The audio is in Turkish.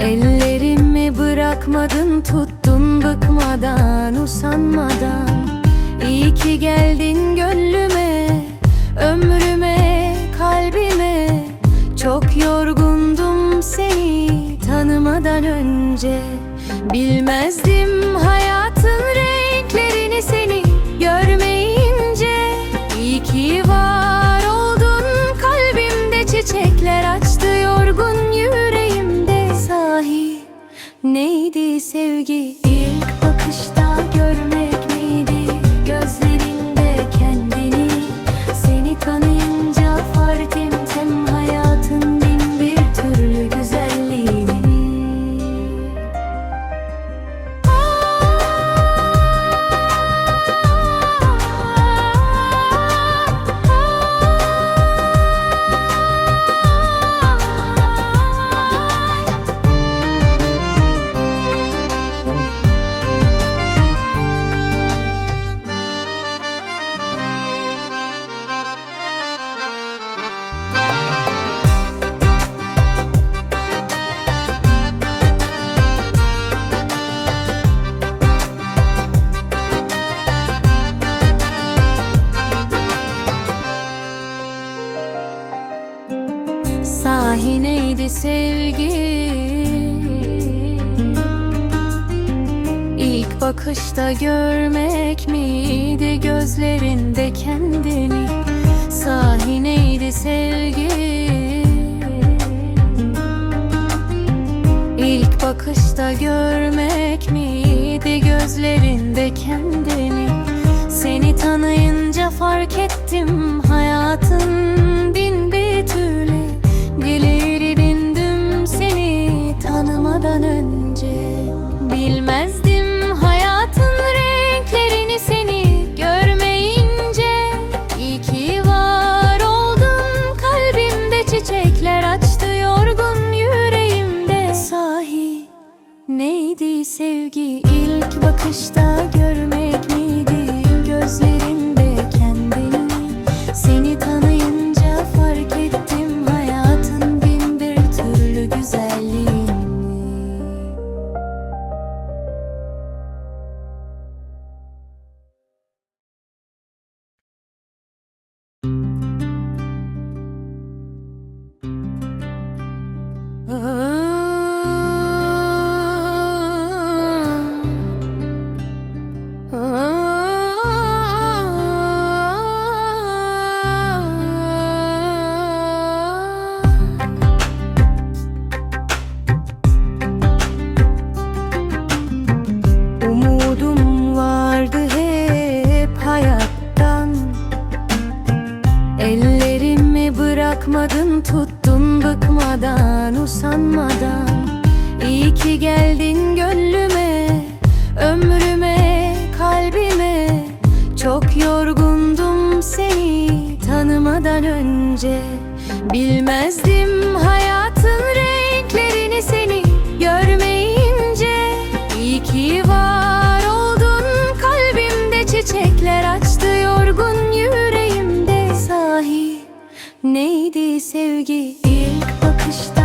Ellerimi bırakmadın tuttun bıkmadan usanmadan. İyi ki geldin gönlüme ömrüme kalbime. Çok yorgundum seni tanımadan önce. Bilmezdim hayatın renklerini seni görmeyince. İyi ki var oldun kalbimde çiçekler açtı neydi sevgi Sahi neydi sevgi? İlk bakışta görmek miydi gözlerinde kendini? Sahi neydi sevgi? İlk bakışta görmek miydi gözlerinde kendini? Seni tanıyınca fark ettim hayatın bir neydi sevgi? İlk bakışta görmek miydi? Gözlerinde bırakmadın tuttun bıkmadan usanmadan. İyi ki geldin gönlüme ömrüme kalbime. Çok yorgundum seni tanımadan önce. Bilmezdim hayatın Neydi sevgi? İlk bakışta